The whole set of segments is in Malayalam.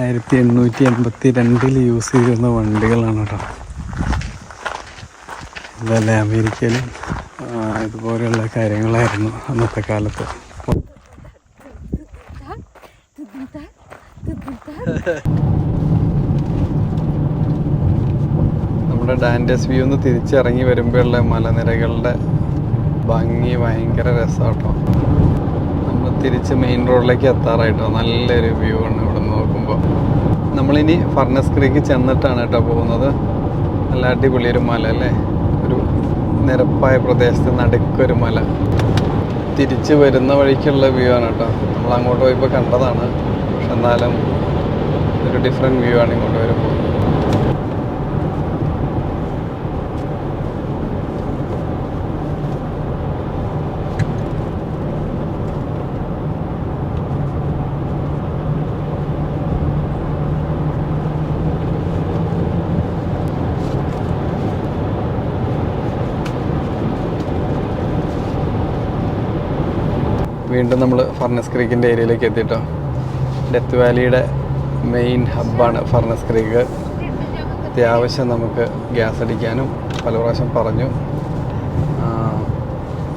ആയിരത്തി എണ്ണൂറ്റി എൺപത്തി രണ്ടിൽ യൂസ് ചെയ്തിരുന്ന വണ്ടികളാണ് കേട്ടോ. അതല്ലേ അമേരിക്കയിൽ ഇതുപോലെയുള്ള കാര്യങ്ങളായിരുന്നു അന്നത്തെ കാലത്ത്. നമ്മുടെ ഡാൻഡസ് വ്യൂ ഒന്ന് തിരിച്ചിറങ്ങി വരുമ്പോഴുള്ള മലനിരകളുടെ ഭംഗി ഭയങ്കര രസമാട്ടോ നമ്മൾ തിരിച്ച് മെയിൻ റോഡിലേക്ക് എത്താറായിട്ടോ. നല്ലൊരു വ്യൂ ആണ് ഇവിടെ നോക്കുമ്പോൾ നമ്മളിനി ഫർണസ് ക്രീക്ക് ചെന്നിട്ടാണ് കേട്ടോ പോകുന്നത്. നല്ല അടിപൊളി ഒരു മല അല്ലേ? ഒരു നിരപ്പായ പ്രദേശത്ത് നടുക്കൊരു മല. തിരിച്ച് വരുന്ന വഴിക്കുള്ള വ്യൂ ആണ് കേട്ടോ. നമ്മൾ അങ്ങോട്ട് പോയപ്പോൾ കണ്ടതാണ്. പക്ഷെ എന്നാലും ഒരു ഡിഫറെന്റ് വ്യൂ ആണ് ഇങ്ങോട്ട് വരുമ്പോൾ വീണ്ടും നമ്മൾ ഫർണസ് ക്രീക്കിന്റെ ഏരിയയിലേക്ക് എത്തിയിട്ടോ? ഡെത്ത് വാലിയുടെ മെയിൻ ഹബ്ബാണ് ഫർണസ് ക്രീക്ക്. അത്യാവശ്യം നമുക്ക് ഗ്യാസ് അടിക്കാനും പല പ്രാവശ്യം പറഞ്ഞു.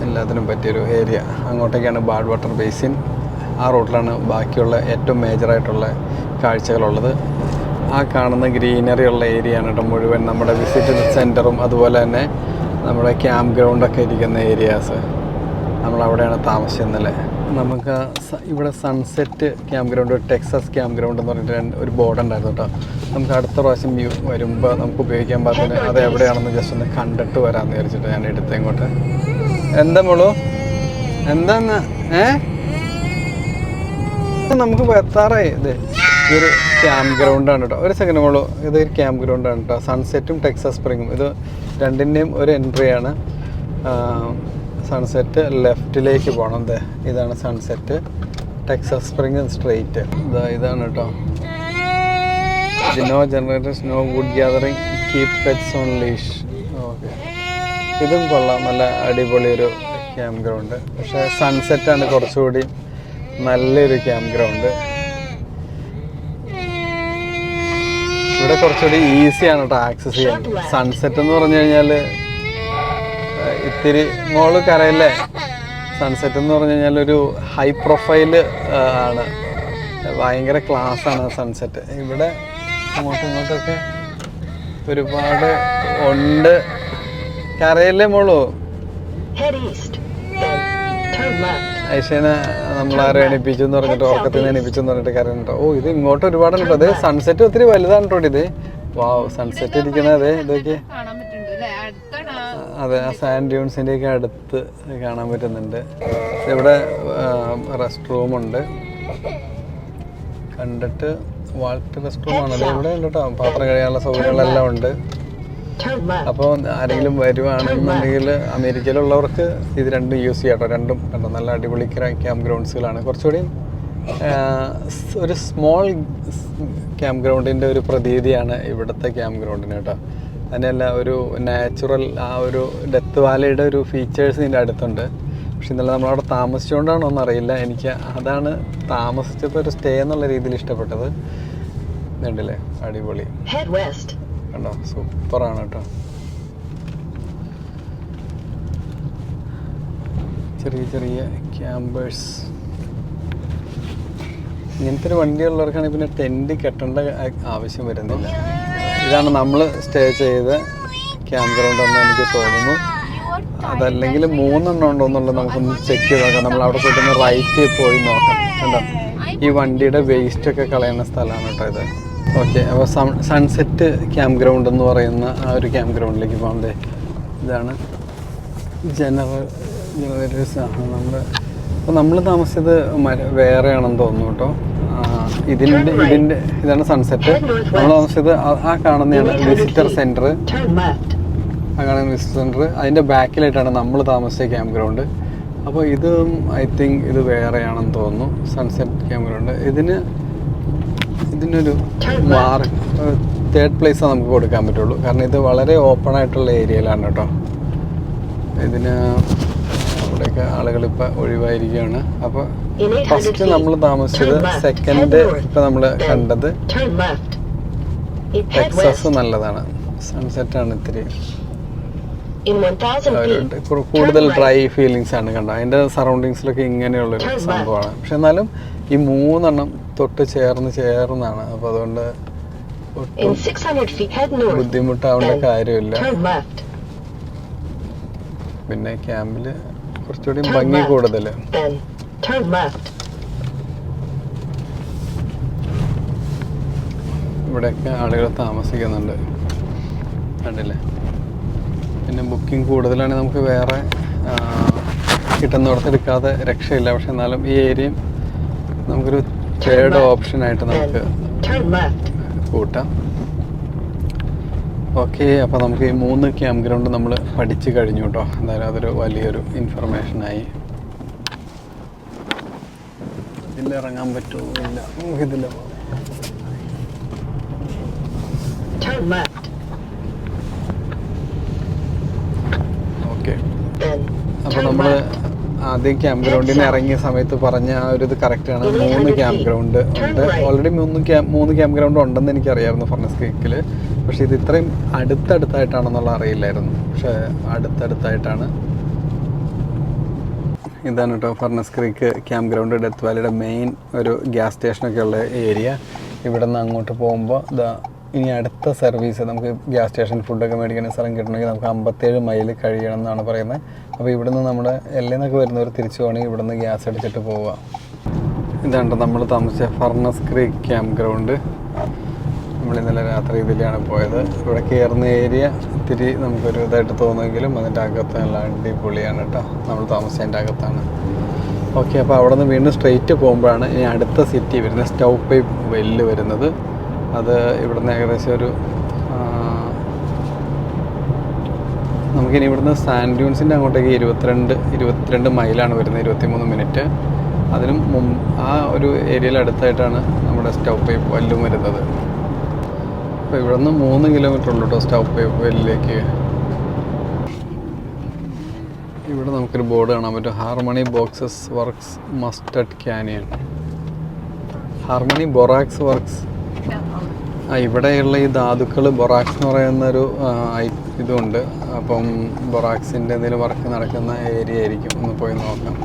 എല്ലാത്തിനും പറ്റിയൊരു ഏരിയ. അങ്ങോട്ടേക്കാണ് ബാഡ് വാട്ടർ ബേസിൻ. ആ റോട്ടിലാണ് ബാക്കിയുള്ള ഏറ്റവും മേജറായിട്ടുള്ള കാഴ്ചകളുള്ളത്. ആ കാണുന്ന ഗ്രീനറി ഉള്ള ഏരിയ ആണ് കേട്ടോ മുഴുവൻ. നമ്മുടെ വിസിറ്റ് സെന്ററും അതുപോലെ തന്നെ നമ്മുടെ ക്യാമ്പ് ഗ്രൗണ്ടൊക്കെ ഇരിക്കുന്ന ഏരിയാസ്. നമ്മളവിടെയാണ് താമസിച്ചെന്നല്ലേ നമുക്ക് ഇവിടെ sunset camp ground Texas camp ground എന്ന് പറഞ്ഞിട്ട് ഒരു ബോർഡ് ഉണ്ടായിരുന്നു കേട്ടോ. നമുക്ക് അടുത്ത പ്രാവശ്യം വ്യൂ വരുമ്പോൾ നമുക്ക് ഉപയോഗിക്കാൻ പാകത്തിന് അത് എവിടെയാണെന്ന് ജസ്റ്റ് ഒന്ന് കണ്ടിട്ട് വരാമെന്ന് വിചാരിച്ചിട്ട് ഞാൻ എടുത്ത ഇങ്ങോട്ട്. എന്താ മോളൂ? എന്താന്ന്? ഏ? നമുക്ക് എത്താറായി ഇത് ഇതൊരു ക്യാമ്പ് ഗ്രൗണ്ടാണ് കേട്ടോ. ഒരു സെക്കൻഡ് മോളൂ. ഒരു ക്യാമ്പ് ഗ്രൗണ്ടാണ് കേട്ടോ. സൺസെറ്റും ടെക്സസ് സ്പ്രിങ്ങും ഇത് രണ്ടിന്റെയും ഒരു എൻട്രിയാണ് സൺസെറ്റ് ലെഫ്റ്റിലേക്ക് പോകണം അതെ ഇതാണ് സൺസെറ്റ് ടെക്സസ് സ്പ്രിങ് സ്ട്രെയിറ്റ് ഇതാ ഇതാണ് കേട്ടോ no generators no wood gathering keep pets on leash okay ഇതും കൊള്ളാം. നല്ല അടിപൊളി ഒരു ക്യാമ്പ് ഗ്രൗണ്ട് പക്ഷേ സൺസെറ്റാണ് കുറച്ചുകൂടി നല്ലൊരു ക്യാമ്പ് ഗ്രൗണ്ട് ഇവിടെ കുറച്ചുകൂടി ഈസിയാണ് കേട്ടോ ആക്സസ് ചെയ്യാൻ. സൺസെറ്റ് എന്ന് പറഞ്ഞു കഴിഞ്ഞാൽ ഇത്തിരി മോൾ കരയല്ലേ? സൺസെറ്റ് എന്ന് പറഞ്ഞു കഴിഞ്ഞാൽ ഒരു ഹൈ പ്രൊഫൈൽ ആണ്. ഭയങ്കര ക്ലാസ് ആണ് സൺസെറ്റ് ഇവിടെ അങ്ങോട്ടും ഇങ്ങോട്ടൊക്കെ ഒരുപാട് ഉണ്ട്. കരയല്ലേ മോളു. ഐഷേനെ നമ്മളാരെ എണിപ്പിച്ചു എന്ന് പറഞ്ഞിട്ട് ഉറക്കത്തിൽ നിന്ന് എണിപ്പിച്ചു എന്ന് പറഞ്ഞിട്ട് കേട്ടോ ഓ ഇത് ഇങ്ങോട്ട് ഒരുപാട് ഉണ്ട്. അത് സൺസെറ്റ് ഒത്തിരി വലുതാണ് കേട്ടോ ഇത്. വാവ് സൺസെറ്റ് ഇരിക്കുന്നത് അതെ ഇതൊക്കെ കാണാൻ പറ്റുന്നുണ്ട് അല്ലേ അടുത്താണ് അതെ ആ സാൻഡ് ഡ്യൂൺസിന്റെ ഒക്കെ അടുത്ത് കാണാൻ പറ്റുന്നുണ്ട്. ഇവിടെ റെസ്റ്റ് റൂമുണ്ട് കണ്ടിട്ട് വാൾട്ട് റെസ്റ്റ് റൂം ആണല്ലോ ഇവിടെ ഉണ്ട് കേട്ടോ പാത്രം കഴിയാനുള്ള സൗകര്യങ്ങളെല്ലാം ഉണ്ട്. അപ്പോൾ ആരെങ്കിലും വരുവാണെന്നുണ്ടെങ്കിൽ അമേരിക്കയിലുള്ളവർക്ക് ഇത് രണ്ടും യൂസ് ചെയ്യാം കേട്ടോ രണ്ടും കണ്ടോ? നല്ല അടിപൊളി ക്യാമ്പ് ഗ്രൗണ്ട്സുകളാണ് കുറച്ചുകൂടി ഒരു സ്മോൾ ക്യാമ്പ് ഗ്രൗണ്ടിന്റെ ഒരു പ്രതീതിയാണ് ഇവിടുത്തെ ക്യാമ്പ് ഗ്രൗണ്ടിന് കേട്ടോ അതിനല്ല ഒരു നാച്ചുറൽ ആ ഒരു ഡെത്ത് വാലയുടെ ഒരു ഫീച്ചേഴ്സ് ഇതിന്റെ അടുത്തുണ്ട്. പക്ഷെ ഇന്നലെ നമ്മളവിടെ താമസിച്ചുകൊണ്ടാണോ എന്നറിയില്ല. എനിക്ക് അതാണ് താമസിച്ചപ്പോൾ ഒരു സ്റ്റേ എന്നുള്ള രീതിയിൽ ഇഷ്ടപ്പെട്ടത്. ഇതുണ്ടല്ലേ? അടിപൊളി. കണ്ടോ? സൂപ്പറാണ് കേട്ടോ. ചെറിയ ചെറിയ ക്യാമ്പേഴ്സ്. ഇങ്ങനത്തെ ഒരു വണ്ടിയുള്ളവർക്കാണെങ്കിൽ പിന്നെ ടെന്റ് കെട്ടേണ്ട ആവശ്യം വരുന്നില്ല. ഇതാണ് നമ്മൾ സ്റ്റേ ചെയ്ത ക്യാമ്പ് ഗ്രൗണ്ട് എന്ന് എനിക്ക് തോന്നുന്നു. അതല്ലെങ്കിൽ മൂന്നെണ്ണം ഉണ്ടോ എന്നുള്ളത് നമുക്കൊന്ന് ചെക്ക് ചെയ്ത് നോക്കാം. നമ്മൾ അവിടെ പോയിട്ട് റൈറ്റ് പോയി നോക്കാം. കണ്ടോ? ഈ വണ്ടിയുടെ വേസ്റ്റ് ഒക്കെ കളയുന്ന സ്ഥലമാണ് കേട്ടോ ഇത്. ഓക്കെ അപ്പോൾ സൺ സൺസെറ്റ് ക്യാമ്പ് ഗ്രൗണ്ട് എന്ന് പറയുന്ന ആ ഒരു ക്യാമ്പ് ഗ്രൗണ്ടിലേക്ക് പോകാം ദേ. ഇതാണ് ജനറൽ ജനറേറ്റേഴ്സ് ആണ് നമ്മൾ അപ്പോൾ നമ്മൾ താമസിച്ചത് വേറെയാണെന്ന് തോന്നുന്നു കേട്ടോ. ഇതിന്റെ ഇതിന്റെ ഇതാണ് സൺസെറ്റ് നമ്മൾ താമസിച്ചത് ആ- കാണുന്നതാണ് വിസിറ്റർ സെന്റർ ആ കാണുന്ന വിസിറ്റർ സെന്റർ അതിന്റെ ബാക്കിലായിട്ടാണ് നമ്മൾ താമസിച്ച ക്യാമ്പ് ഗ്രൗണ്ട് അപ്പോൾ ഇത് ഐ തിങ്ക് ഇത് വേറെയാണെന്ന് തോന്നുന്നു. സൺസെറ്റ് ക്യാമ്പ് ഗ്രൗണ്ട് ഇതിന് ഇതിനൊരു മാർക്ക് തേർഡ് പ്ലേസ് നമുക്ക് കൊടുക്കാൻ പറ്റുള്ളൂ. കാരണം ഇത് വളരെ ഓപ്പൺ ആയിട്ടുള്ള ഏരിയയിലാണ് കേട്ടോ. ഇതിന് ഇവിടെയൊക്കെ ആളുകൾ ഇപ്പം ഒഴിവായിരിക്കുകയാണ്. അപ്പോൾ In 800 ഫസ്റ്റ് നമ്മൾ താമസിച്ചത് സെക്കൻഡ് ഇപ്പൊ നമ്മൾ കണ്ടത്. ടെക്സസ് നല്ലതാണ്. സൺസെറ്റ് ആണ് ഇത്തിരി In 1000 ഒരു കൂടുതൽ ഡ്രൈ ഫീലിങ്സ് ആണ് കണ്ടത്. അതിന്റെ സറൗണ്ടിങ്സിലൊക്കെ ഇങ്ങനെയുള്ളൊരു. സംഭവമാണ്. പക്ഷെ എന്നാലും ഈ മൂന്നെണ്ണം തൊട്ട് ചേർന്ന് ചേർന്നാണ്. അപ്പോൾ അതുകൊണ്ട് In ഒട്ടും 600 feet, head north. ബുദ്ധിമുട്ടാവേണ്ട കാര്യമില്ല. പിന്നെ ക്യാമ്പിൽ കുറച്ചുകൂടി ഭംഗി. കൂടുതൽ. ഇവിടെയൊക്കെ ആളുകൾ താമസിക്കുന്നുണ്ട്. കണ്ടില്ലേ? പിന്നെ ബുക്കിംഗ് കൂടുതലാണെങ്കിൽ നമുക്ക് വേറെ കിട്ടുന്നിടത്ത് എടുക്കാതെ രക്ഷയില്ല. പക്ഷെ എന്നാലും ഈ ഏരിയയും നമുക്കൊരു തേർഡ് ഓപ്ഷനായിട്ട് നമുക്ക് കൂട്ടാം. ഓക്കെ അപ്പോൾ നമുക്ക് ഈ മൂന്ന് ക്യാമ്പ് ഗ്രൗണ്ട് നമ്മൾ പഠിച്ചു കഴിഞ്ഞു കേട്ടോ എന്തായാലും അതൊരു വലിയൊരു ഇൻഫർമേഷനായി ഇതിലിറങ്ങാൻ പറ്റുമില്ല നമുക്കിതില്ല. ഓക്കെ അപ്പോൾ നമ്മൾ. ആദ്യം ക്യാമ്പ് ഗ്രൗണ്ടിൽ നിന്ന് ഇറങ്ങിയ സമയത്ത് പറഞ്ഞ ആ ഒരു ഇത് കറക്റ്റാണ് മൂന്ന് ക്യാമ്പ് ഗ്രൗണ്ട് ഉണ്ട്. ഓൾറെഡി മൂന്ന് ക്യാമ്പ് മൂന്ന് ക്യാമ്പ് ഗ്രൗണ്ട് ഉണ്ടെന്ന് എനിക്ക് എനിക്കറിയായിരുന്നു ഫർണസ് കേക്കിൽ പക്ഷേ ഇത് ഇത്രയും അടുത്തടുത്തായിട്ടാണെന്നുള്ള അറിയില്ലായിരുന്നു. പക്ഷേ അടുത്തടുത്തായിട്ടാണ്. ഇതാണ് കേട്ടോ Furnace Creek camp ground Death വാലിയുടെ main ഒരു ഗ്യാസ് സ്റ്റേഷനൊക്കെ ഉള്ള ഏരിയ ഇവിടെ നിന്ന് അങ്ങോട്ട് പോകുമ്പോൾ ഇതാ ഇനി അടുത്ത സർവീസ് നമുക്ക് ഗ്യാസ് സ്റ്റേഷൻ ഫുഡൊക്കെ മേടിക്കുന്ന സ്ഥലം കിട്ടണമെങ്കിൽ നമുക്ക് അമ്പത്തേഴ് മൈൽ കഴിയണം എന്നാണ് പറയുന്നത്. അപ്പോൾ ഇവിടെ നിന്ന് നമ്മുടെ എല്ലെന്നൊക്കെ വരുന്നവർ തിരിച്ചു പോകണമെങ്കിൽ ഇവിടെ നിന്ന് ഗ്യാസ് അടിച്ചിട്ട് പോവുക ഇതാണ് നമ്മൾ താമസിച്ച ഫർണസ് ക്രീക്ക് ക്യാമ്പ് ഗ്രൗണ്ട് നമ്മൾ ഇന്നലെ രാത്രി ഇതിലാണ് പോയത്. ഇവിടെ കയറുന്ന ഏരിയ ഇത്തിരി നമുക്കൊരു ഇതായിട്ട് തോന്നുമെങ്കിലും അതിന്റെ അകത്ത് നല്ല അടിപൊളിയാണ് കേട്ടോ നമ്മൾ താമസിച്ചതിന്റെ അകത്താണ്. ഓക്കെ അപ്പോൾ അവിടെ നിന്ന് വീണ്ടും സ്ട്രെയിറ്റ് പോകുമ്പോഴാണ് ഇനി അടുത്ത സിറ്റി വരുന്നത് സ്റ്റൗ പൈപ്പ് വെല്ല് വരുന്നത്. അത് ഇവിടുന്ന് ഏകദേശം ഒരു നമുക്കിനി ഇവിടുന്ന് സാൻഡ് ഡ്യൂൺസിന്റെ അങ്ങോട്ടേക്ക് ഇരുപത്തിരണ്ട് ഇരുപത്തിരണ്ട് മൈലാണ് വരുന്നത് ഇരുപത്തിമൂന്ന് മിനിറ്റ്. അതിനും മുമ്പ് ആ ഒരു ഏരിയയിൽ അടുത്തായിട്ടാണ് നമ്മുടെ സ്റ്റൗ പൈപ്പ് വല്ലും വരുന്നത്. അപ്പോൾ ഇവിടെ നിന്ന് മൂന്ന് കിലോമീറ്റർ ഉള്ളൂ കേട്ടോ സ്റ്റൗ പൈപ്പ് വെല്ലിലേക്ക്. ഇവിടെ നമുക്കൊരു ബോർഡ് കാണാൻ പറ്റും. Harmony Borax works Mustard Canyon. Harmony Borax works. ഇവിടെയുള്ള ഈ ധാതുക്കൾ ബൊറാക്സ് എന്ന് പറയുന്നൊരു ഇതുണ്ട്. അപ്പം ബൊറാക്സിന്റെ എന്തെങ്കിലും വർക്ക് നടക്കുന്ന ഏരിയ ആയിരിക്കും. ഒന്ന് പോയി നോക്കാം.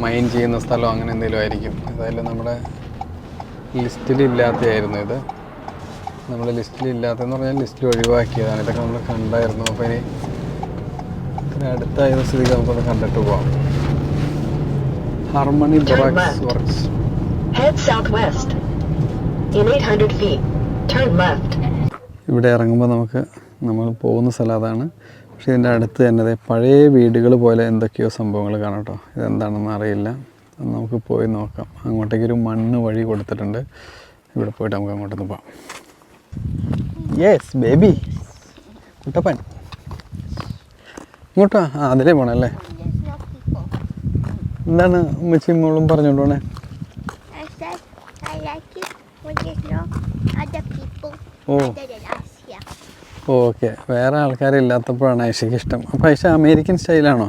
മൈൻ ചെയ്യുന്ന സ്ഥലം അങ്ങനെ എന്തെങ്കിലും ആയിരിക്കും. ഏതായാലും നമ്മുടെ ലിസ്റ്റിലില്ലാത്തതായിരുന്നു ഇത്. നമ്മൾ ലിസ്റ്റിലില്ലാത്തതെന്ന് പറഞ്ഞാൽ ലിസ്റ്റിൽ ഒഴിവാക്കിയതാണ്. ഇതൊക്കെ നമ്മൾ കണ്ടായിരുന്നു. അപ്പോൾ ഇനി ഇത്ര അടുത്തായിരുന്ന സ്ഥിതിക്ക് നമുക്കൊന്ന് കണ്ടിട്ട് പോവാം. Harmony Borax works Head southwest. In 800 feet. ഇവിടെ ഇറങ്ങുമ്പോൾ നമുക്ക് നമ്മൾ പോകുന്ന സ്ഥലം അതാണ്. പക്ഷേ ഇതിന്റെ അടുത്ത് തന്നെ പഴയ വീടുകൾ പോലെ എന്തൊക്കെയോ സംഭവങ്ങൾ കാണാം കേട്ടോ. ഇതെന്താണെന്ന് അറിയില്ല. നമുക്ക് പോയി നോക്കാം. അങ്ങോട്ടേക്കൊരു മണ്ണ് വഴി കൊടുത്തിട്ടുണ്ട്. ഇവിടെ പോയിട്ട് നമുക്ക് അങ്ങോട്ടൊന്ന് പോകാം യെസ് ബേബി കുട്ടപ്പൻ. ഇങ്ങോട്ടാ? ആ അതിലേ പോണല്ലേ അല്ലേ? എന്താണ് ഉമ്മച്ചിമ്മോളും പറഞ്ഞോണ്ട് it when there's no other people oh. other than us here. Okay. വേറെ ആൾക്കാരില്ലാത്തപ്പോഴാണ് ഐഷയ്ക്ക് ഇഷ്ടം. അപ്പോൾ ഐഷ അമേരിക്കൻ സ്റ്റൈലാണോ?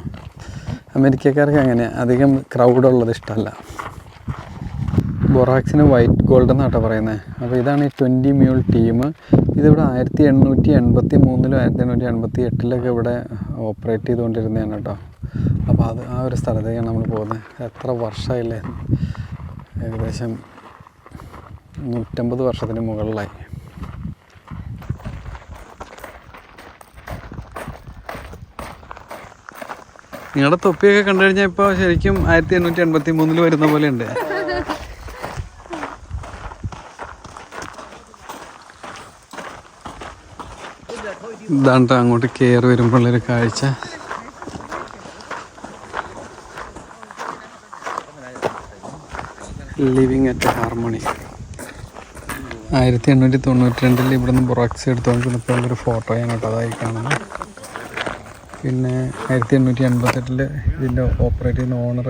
അമേരിക്കക്കാർക്ക് അങ്ങനെ അധികം ക്രൗഡ് ഉള്ളത് ഇഷ്ടമല്ല. ബൊറാക്സിന് വൈറ്റ് ഗോൾഡ് എന്നാട്ടോ പറയുന്നത് അപ്പോൾ ഇതാണ് ഈ ട്വന്റി മ്യൂൾ ടീം ഇതിവിടെ ആയിരത്തി എണ്ണൂറ്റി എൺപത്തി മൂന്നിലും ആയിരത്തി എണ്ണൂറ്റി എൺപത്തി എട്ടിലൊക്കെ ഇവിടെ ഓപ്പറേറ്റ് ചെയ്തുകൊണ്ടിരുന്നതാണ് കേട്ടോ. അപ്പോൾ അത് ആ ഒരു സ്ഥലത്തേക്കാണ് നമ്മൾ പോകുന്നത്. എത്ര വർഷമായില്ലേ? ഏകദേശം നൂറ്റമ്പത് വർഷത്തിന് മുകളിലായി. നിങ്ങളുടെ തൊപ്പിയൊക്കെ കണ്ടു കഴിഞ്ഞാൽ ഇപ്പോൾ ശരിക്കും ആയിരത്തി എണ്ണൂറ്റി എൺപത്തി മൂന്നിൽ വരുന്ന പോലെ ഉണ്ട് അങ്ങോട്ട് കയറി വരുമ്പോഴുള്ളൊരു കാഴ്ച ലിവിങ് അറ്റ് ഹാർമണി ആയിരത്തി എണ്ണൂറ്റി തൊണ്ണൂറ്റി രണ്ടിൽ ഇവിടുന്ന് ബൊറാക്സ് എടുത്തുകൊണ്ടിരുന്നപ്പോൾ ഉള്ളൊരു ഫോട്ടോയാണ് കേട്ടോ അതായി കാണുന്നത്. പിന്നെ ആയിരത്തി എണ്ണൂറ്റി എൺപത്തെട്ടിൽ ഇതിന്റെ ഓപ്പറേറ്റ് ചെയ്യുന്ന ഓണർ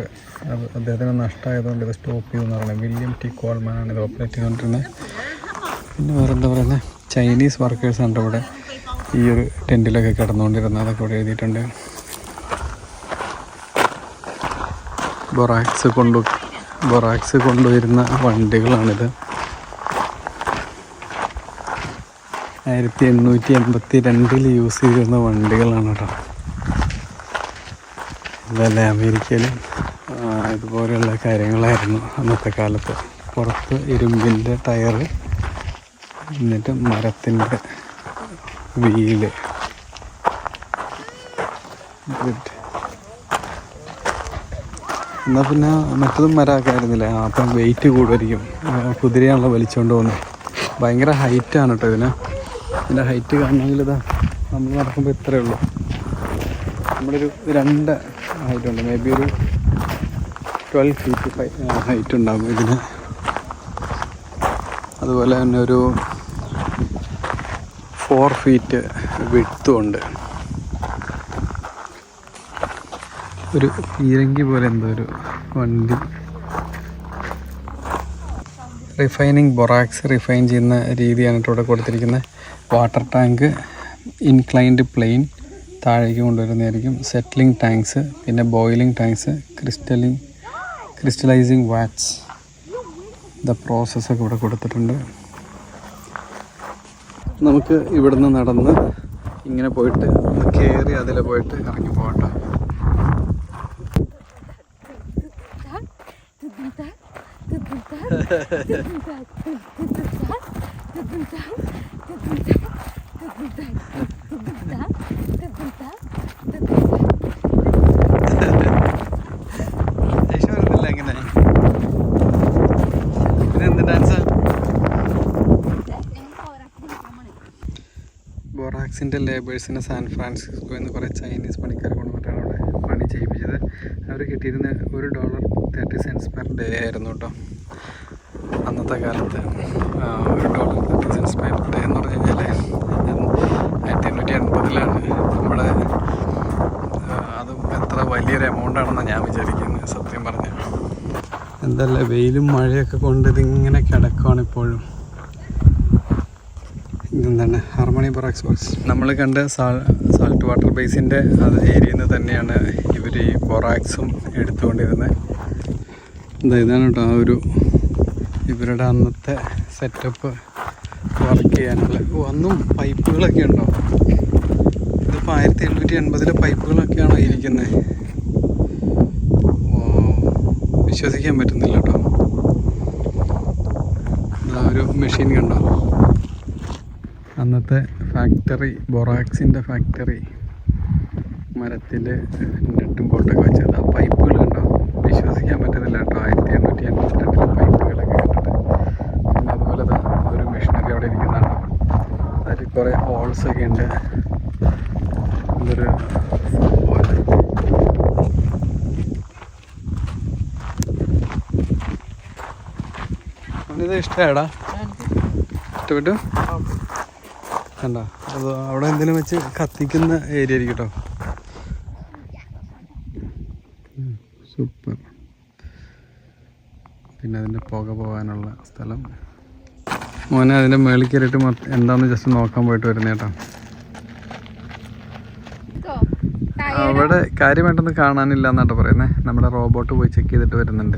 അദ്ദേഹത്തിന് നഷ്ടമായതുകൊണ്ട് ഇത് സ്റ്റോപ്പ് ചെയ്തു എന്ന് പറയുന്നത് വില്യം ടി കോൾമാനാണ് ഇത് ഓപ്പറേറ്റ് ചെയ്തുകൊണ്ടിരുന്നത്. പിന്നെ വേറെ എന്താ പറയുന്നത് ചൈനീസ് വർക്കേഴ്സാണ് ഇവിടെ ഈ ഒരു ടെന്റിലൊക്കെ കിടന്നുകൊണ്ടിരുന്നത്. അതൊക്കെ ഇവിടെ എഴുതിയിട്ടുണ്ട്. ബൊറാക്സ് കൊണ്ടു ബൊറാക്സ് കൊണ്ടുവരുന്ന വണ്ടികളാണിത്. ആയിരത്തി എണ്ണൂറ്റി എൺപത്തി രണ്ടിൽ യൂസ് ചെയ്തിരുന്ന വണ്ടികളാണ് കേട്ടോ. ഇതല്ലേ അമേരിക്കയിലും ഇതുപോലെയുള്ള കാര്യങ്ങളായിരുന്നു അന്നത്തെ കാലത്ത്. പുറത്ത് ഇരുമ്പിന്റെ ടയറ് എന്നിട്ട് മരത്തിന്റെ വീൽ. എന്നാൽ പിന്നെ മറ്റതും മരമൊക്കെ ആയിരുന്നില്ല അപ്പം വെയിറ്റ് കൂടുമായിരിക്കും കുതിരയാണല്ലോ വലിച്ചുകൊണ്ട് പോകുന്നത് ഭയങ്കര ഹൈറ്റാണ് കേട്ടോ ഇതിന്. ഇതിന്റെ ഹൈറ്റ് കാണണമെങ്കിൽ ഇതാ നമ്മൾ നടക്കുമ്പോൾ ഇത്രയേ ഉള്ളൂ. നമ്മളൊരു രണ്ട് ഹൈറ്റ് ഉണ്ട്. മേ ബി ഒരു ട്വൽവ് ഫീറ്റ് ഹൈറ്റ് ഉണ്ടാകും ഇതിന്. അതുപോലെ തന്നെ ഒരു ഫോർ ഫീറ്റ് വിട്ടും ഉണ്ട്. ഒരു പീരങ്കി പോലെ എന്തോ ഒരു വണ്ടി. റിഫൈനിങ് ബൊറാക്സ് റിഫൈൻ ചെയ്യുന്ന രീതിയാണ് ഇവിടെ കൊടുത്തിരിക്കുന്നത്. വാട്ടർ ടാങ്ക് ഇൻക്ലൈൻഡ് പ്ലെയിൻ താഴേക്ക് കൊണ്ടുവരുന്നതായിരിക്കും. സെറ്റ്ലിംഗ് ടാങ്ക്സ് പിന്നെ boiling tanks crystalling crystallising vats the പ്രോസസ്സൊക്കെ ഇവിടെ കൊടുത്തിട്ടുണ്ട്. നമുക്ക് ഇവിടുന്ന് നടന്ന് ഇങ്ങനെ പോയിട്ട് ഒന്ന് കയറി അതിൽ പോയിട്ട് ഇറങ്ങി പോകട്ടോ. ബൊറാക്സിന്റെ ലേബേഴ്സിനെ സാൻ ഫ്രാൻസിസ്കോ എന്ന് കുറേ ചൈനീസ് പണിക്കാർ കൊണ്ടുവന്നിട്ടാണ് അവിടെ പണി ചെയ്യിപ്പിച്ചത്. അവർ കിട്ടിയിരുന്ന ഒരു dollar thirty cents per day ആയിരുന്നു കേട്ടോ. അന്നത്തെ കാലത്ത് ഒരു ഡോളർ തേർട്ടി ഡേ എന്ന് പറഞ്ഞു കഴിഞ്ഞാൽ ആയിരത്തി എണ്ണൂറ്റി എൺപതിലാണ് നമ്മുടെ അത് എത്ര വലിയൊരു എമൗണ്ട് ആണെന്നാണ് ഞാൻ വിചാരിക്കുന്നത് സത്യം പറഞ്ഞു. എന്തല്ല വെയിലും മഴയൊക്കെ കൊണ്ട് ഇതിങ്ങനെ കിടക്കുവാണ് ഇപ്പോഴും. എന്താണ് ഹാർമോണി ബൊറാക്സ് നമ്മൾ കണ്ട സാൾ സാൾട്ട് വാട്ടർ ബേസിന്റെ അത് ഏരിയയിൽ നിന്ന് തന്നെയാണ് ഇവർ ഈ ബൊറാക്സും എടുത്തുകൊണ്ടിരുന്നത് എന്താ ഇതാണ് കേട്ടോ ആ ഒരു ഇവരുടെ അന്നത്തെ സെറ്റപ്പ് വർക്ക് ചെയ്യാനുള്ള അന്നും പൈപ്പുകളൊക്കെ ഉണ്ടോ? ഇതിപ്പോൾ ആയിരത്തി എണ്ണൂറ്റി എൺപതിലെ പൈപ്പുകളൊക്കെയാണോ ഇരിക്കുന്നത് വിശ്വസിക്കാൻ പറ്റുന്നില്ല കേട്ടോ. ഒരു മെഷീൻ കണ്ടോ? അന്നത്തെ ഫാക്ടറി ബൊറാക്സിന്റെ ഫാക്ടറി മരത്തിൽ നെട്ടും ബോട്ടൊക്കെ വെച്ചത് ആ പൈപ്പുകൾ കണ്ടോ? വിശ്വസിക്കാൻ പറ്റുന്നില്ല കേട്ടോ ആയിരത്തി എണ്ണൂറ്റി എൺപത്തി രണ്ടിലെ പൈപ്പുകളൊക്കെ കണ്ടിട്ട് പിന്നെ അതുപോലെ ദാ ഒരു മെഷീനൊക്കെ അവിടെ ഇരിക്കുന്നുണ്ടോ അതിൽ കുറേ ഹോൾസ് ഒക്കെ ഉണ്ട് ഇതൊരു സംഭവമാണ്. അവനിത് ഇഷ്ടമാടാ ഇഷ്ടപ്പെട്ടു? കണ്ടോ? അത് അവിടെ എന്തെങ്കിലും വെച്ച് കത്തിക്കുന്ന ഏരിയ ആയിരിക്കും കേട്ടോ സൂപ്പർ. പിന്നെ അതിന്റെ പുക പോകാനുള്ള സ്ഥലം. മോനെ അതിന്റെ മേളിൽ കയറിയിട്ട് എന്താന്ന് ജസ്റ്റ് നോക്കാൻ പോയിട്ട് വരുന്ന കേട്ടോ അവിടെ കാര്യമായിട്ടൊന്നും കാണാനില്ല എന്നാട്ടോ പറയുന്നത് നമ്മുടെ റോബോട്ട് പോയി ചെക്ക് ചെയ്തിട്ട് വരുന്നുണ്ട്.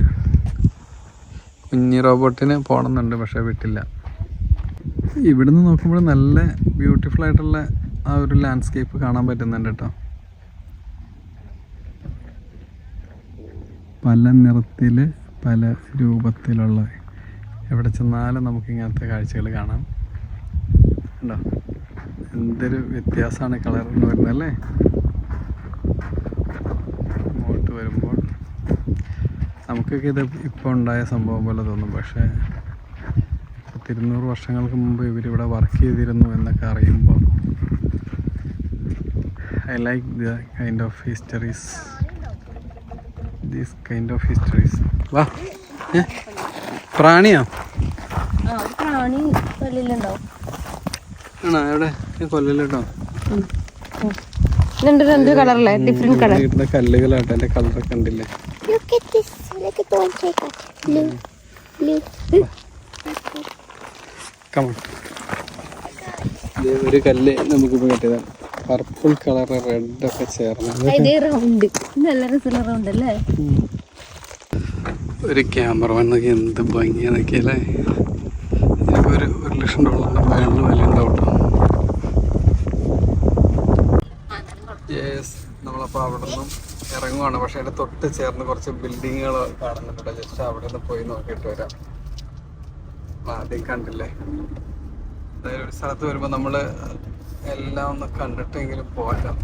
കുഞ്ഞി റോബോട്ടിന് പോകണമെന്നുണ്ട് പക്ഷേ വിട്ടില്ല. ഇവിടുന്ന് നോക്കുമ്പോൾ നല്ല ബ്യൂട്ടിഫുൾ ആയിട്ടുള്ള ആ ഒരു ലാൻഡ്സ്കേപ്പ് കാണാൻ പറ്റുന്നുണ്ട് കേട്ടോ പല നിറത്തിൽ പല രൂപത്തിലുള്ള എവിടെ ചെന്നാലും നമുക്ക് ഇങ്ങനത്തെ കാഴ്ചകൾ കാണാം. ഉണ്ടോ എന്തൊരു വ്യത്യാസമാണ് കളറിന് അല്ലേ? ഇങ്ങോട്ട് വരുമ്പോൾ നമുക്കൊക്കെ ഇത് ഇപ്പോൾ ഉണ്ടായ സംഭവം പോലെ തോന്നും. പക്ഷേ പത്തിരുന്നൂറ് വർഷങ്ങൾക്ക് മുമ്പ് ഇവരിവിടെ വർക്ക് ചെയ്തിരുന്നു എന്നൊക്കെ അറിയുമ്പോൾ I like the kind of histories these kind of histories വാ. ഏ? പ്രാണിയാ? ആ ഒരു പ്രാണി ആണോ? എവിടെ? രണ്ട് രണ്ട് കളറല്ലേ? ഡിഫറെന്റ് കളർ വീട്ടിലെ കല്ലുകളാട്ടോ കണ്ടില്ലേ? Look at this. Look at the one I got. Blue. Blue. ഒരു കല്ല് നമുക്ക് കിട്ടിയതാണ് പർപ്പിൾ കളർ റെഡ് ഒക്കെ ചേർന്ന്. ഇതേ റൗണ്ട് നല്ല റൗണ്ട് അല്ലേ? ഒരു ക്യാമറമാൻ നോക്കി എന്ത് ഭംഗിയാ അല്ലേ? ഇതിനൊക്കെ ഒരു ഒരു ലക്ഷം ഡോളറിന്റെ മേളിൽ വില ഉണ്ടാവും കേട്ടോ യെസ് നമ്മളപ്പോൾ അവിടെ നിന്നും ഇറങ്ങുവാണ്. പക്ഷേ അതിന്റെ തൊട്ട് ചേർന്ന് കുറച്ച് ബിൽഡിങ്ങുകൾ കാണുന്നുണ്ട്. ജസ്റ്റ് അവിടെ നിന്ന് പോയി നോക്കിയിട്ട് വരാം. ആദ്യം കണ്ടില്ലേ? അതായത് ഒരു സ്ഥലത്ത് വരുമ്പോൾ നമ്മൾ എല്ലാം ഒന്ന് കണ്ടിട്ടെങ്കിലും പോരാം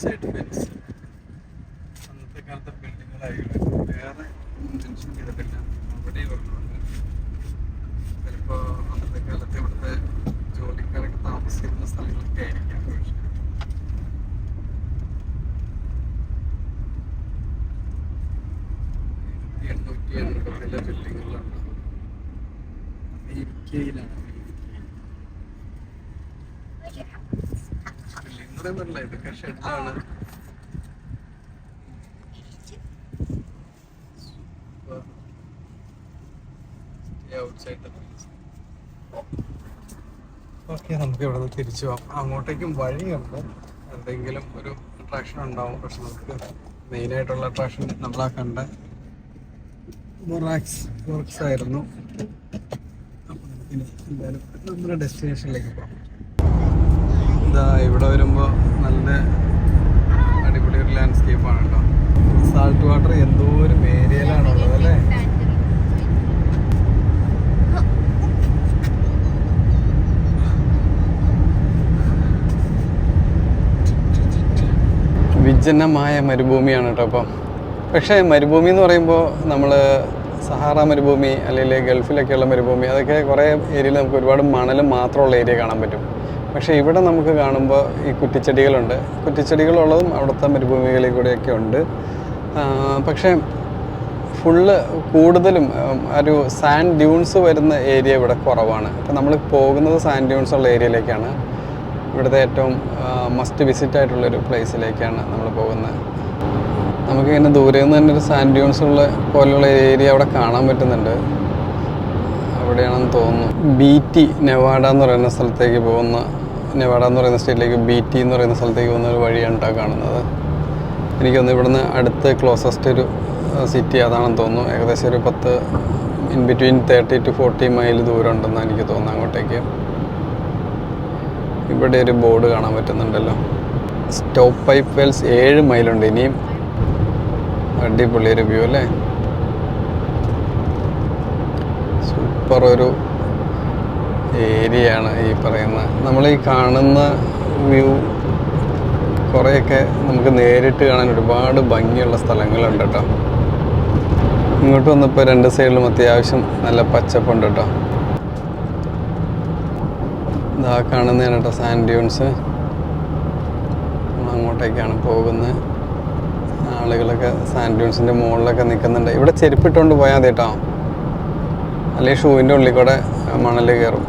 that's it friends ബിൽഡിങ്ങുകളൊന്നുമല്ല ഇതൊക്കെ ഷെഡാണ് ഓക്കെ നമുക്ക് ഇവിടെ നിന്ന് തിരിച്ചു പോകാം അങ്ങോട്ടേക്കും വഴിയുണ്ട്. എന്തെങ്കിലും ഒരു അട്രാക്ഷൻ ഉണ്ടാവും. പക്ഷെ നമുക്ക് മെയിൻ ആയിട്ടുള്ള അട്രാക്ഷൻ നമ്മളാ കണ്ട മൊറാക്സ് വർക്ക്സ് ആയിരുന്നു. അപ്പം നമുക്കിനി എന്തായാലും നമ്മുടെ ഡെസ്റ്റിനേഷനിലേക്ക് പോകാം ഇതാ ഇവിടെ വരുമ്പോൾ നല്ല അടിപൊളി ഒരു ലാൻഡ്സ്കേപ്പാണ് കേട്ടോ. സാൾട്ട് വാട്ടർ എന്തോ ഒരു ഏരിയയിലാണുള്ളത് അല്ലേ? വിജനമായ മരുഭൂമിയാണ് കേട്ടോ അപ്പം. പക്ഷേ മരുഭൂമി എന്ന് പറയുമ്പോൾ നമ്മൾ സഹാറ മരുഭൂമി അല്ലെങ്കിൽ ഗൾഫിലൊക്കെയുള്ള മരുഭൂമി അതൊക്കെ കുറേ ഏരിയയിൽ നമുക്ക് ഒരുപാട് മണൽ മാത്രമുള്ള ഏരിയ കാണാൻ പറ്റും. പക്ഷേ ഇവിടെ നമുക്ക് കാണുമ്പോൾ ഈ കുറ്റിച്ചെടികളുണ്ട്. കുറ്റിച്ചെടികളുള്ളതും അവിടുത്തെ മരുഭൂമികളിൽ കൂടെയൊക്കെ ഉണ്ട്. പക്ഷേ ഫുള്ള് കൂടുതലും ഒരു സാൻഡ് ഡ്യൂൺസ് വരുന്ന ഏരിയ ഇവിടെ കുറവാണ്. അപ്പോൾ നമ്മൾ പോകുന്നത് സാൻഡ് ഡ്യൂൺസ് ഉള്ള ഏരിയയിലേക്കാണ്. ഇവിടുത്തെ ഏറ്റവും മസ്റ്റ് വിസിറ്റ് ആയിട്ടുള്ളൊരു പ്ലേസിലേക്കാണ് നമ്മൾ പോകുന്നത്. നമുക്കിങ്ങനെ ദൂരെ നിന്ന് തന്നെ ഒരു സാൻഡ് ഡ്യൂൺസ് ഉള്ള പോലെയുള്ള ഏരിയ അവിടെ കാണാൻ പറ്റുന്നുണ്ട്. അവിടെയാണെന്ന് തോന്നുന്നു. ബി ടി നെവാഡ എന്ന് പറയുന്ന സ്ഥലത്തേക്ക് പോകുന്ന നെവാഡ എന്ന് പറയുന്ന സ്റ്റേറ്റിലേക്ക് ബി ടി എന്ന് പറയുന്ന സ്ഥലത്തേക്ക് പോകുന്ന ഒരു വഴിയാണ് കേട്ടോ കാണുന്നത്. എനിക്കൊന്ന് ഇവിടുന്ന് അടുത്ത് ക്ലോസസ്റ്റ് ഒരു സിറ്റി അതാണെന്ന് തോന്നുന്നു. ഏകദേശം ഒരു പത്ത് in between thirty to forty mile ദൂരം ഉണ്ടെന്നാണ് എനിക്ക് തോന്നുന്നത് അങ്ങോട്ടേക്ക്. ഇവിടെ ഒരു ബോർഡ് കാണാൻ പറ്റുന്നുണ്ടല്ലോ. സ്റ്റോപ്പ് പൈപ്പ് വെൽസ് ഏഴ് മൈലുണ്ട് ഇനിയും. അടിപൊളി ഒരു വ്യൂ അല്ലേ? സൂപ്പർ ഒരു ഏരിയയാണ് ഈ പറയുന്ന. നമ്മൾ ഈ കാണുന്ന വ്യൂ കുറേയൊക്കെ നമുക്ക് നേരിട്ട് കാണാൻ ഒരുപാട് ഭംഗിയുള്ള സ്ഥലങ്ങളുണ്ട് കേട്ടോ ഇങ്ങോട്ട് വന്നപ്പോൾ രണ്ട് സൈഡിലും അത്യാവശ്യം നല്ല പച്ചപ്പുണ്ട് കേട്ടോ ഇതാ കാണുന്നതാണ് കേട്ടോ സാൻഡ് ഡ്യൂൺസ് അങ്ങോട്ടേക്കാണ് പോകുന്നത്. ആളുകളൊക്കെ സാൻഡ് ഡ്യൂൺസിന്റെ മുകളിലൊക്കെ നിൽക്കുന്നുണ്ട്. ഇവിടെ ചെരുപ്പിട്ടുകൊണ്ട് പോയാൽ മതി കേട്ടോ അല്ലെങ്കിൽ ഷൂവിന്റെ ഉള്ളിൽ കൂടെ മണൽ കയറും